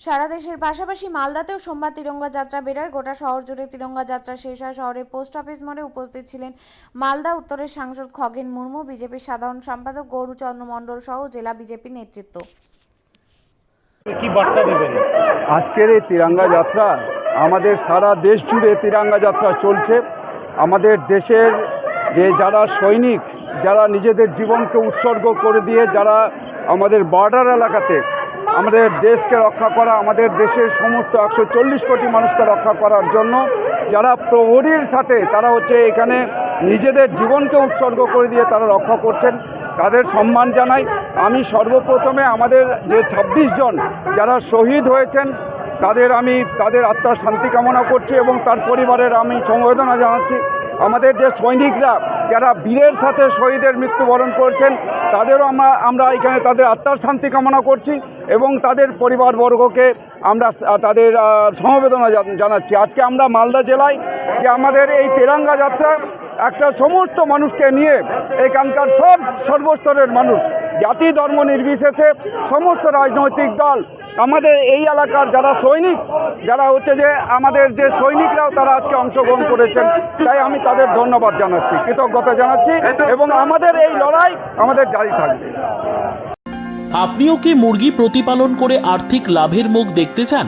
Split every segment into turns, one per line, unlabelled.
সারা দেশের পাশাপাশি মালদাতেও সোমবার তিরঙ্গা যাত্রা বেরোয়। গোটা শহর জুড়ে তিরঙ্গা যাত্রা শেষ হয়। শহরে পোস্ট অফিস মোড়ে উপস্থিত ছিলেন মালদা উত্তরের সাংসদ খগেন মুর্মু বিজেপির সাধারণ সম্পাদক গৌরচন্দ্র মণ্ডল সহ জেলা বিজেপি নেতৃত্ব।
কি বার্তা দেবেন?
আজকের এই তিরঙ্গা যাত্রা আমাদের সারা দেশ জুড়ে তিরঙ্গা যাত্রা চলছে। আমাদের দেশের যে যারা সৈনিক যারা নিজেদের জীবনকে উৎসর্গ করে দিয়ে যারা আমাদের বর্ডার এলাকাতে আমাদের দেশকে রক্ষা করা, আমাদের দেশের সমস্ত একশো চল্লিশ কোটি মানুষকে রক্ষা করার জন্য যারা প্রহরীর সাথে তারা হচ্ছে এখানে নিজেদের জীবনকে উৎসর্গ করে দিয়ে তারা রক্ষা করছেন, তাদের সম্মান জানাই। আমি সর্বপ্রথমে আমাদের যে ২৬ জন যারা শহীদ হয়েছেন, তাদের আমি, তাদের আত্মার শান্তি কামনা করছি এবং তার পরিবারের আমি সমবেদনা জানাচ্ছি। আমাদের যে সৈনিকরা, যারা বীরের সাথে শহীদের মৃত্যুবরণ করছেন, তাদেরও আমরা আমরা এখানে তাদের আত্মার শান্তি কামনা করছি এবং তাদের পরিবারবর্গকে আমরা তাদের সমবেদনা জানাচ্ছি। আজকে আমরা মালদা জেলায় যে আমাদের এই তেরাঙ্গা যাত্রা, একটা সমস্ত মানুষকে নিয়ে এখানকার সব সর্বস্তরের মানুষ, জাতি ধর্ম নির্বিশেষে সমস্ত রাজনৈতিক দল আমাদের এই এলাকার যারা সৈনিক, যারা হচ্ছে যে আমাদের যে সৈনিকরাও তারা আজকে অংশগ্রহণ করেছেন, তাই আমি তাদের ধন্যবাদ জানাচ্ছি, কৃতজ্ঞতা জানাচ্ছি এবং আমাদের এই লড়াই আমাদের জারি থাকবে।
আপনিও কি মুরগি প্রতিপালন করে আর্থিক লাভের মুখ দেখতে চান?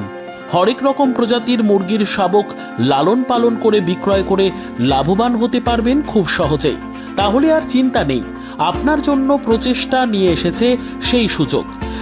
হরেক রকম প্রজাতির মুরগির শাবক লালন পালন করে বিক্রয় করে লাভবান হতে পারবেন খুব সহজেই। তাহলে আর চিন্তা নেই, আপনার জন্য প্রচেষ্টা নিয়ে এসেছে সেই সুযোগ।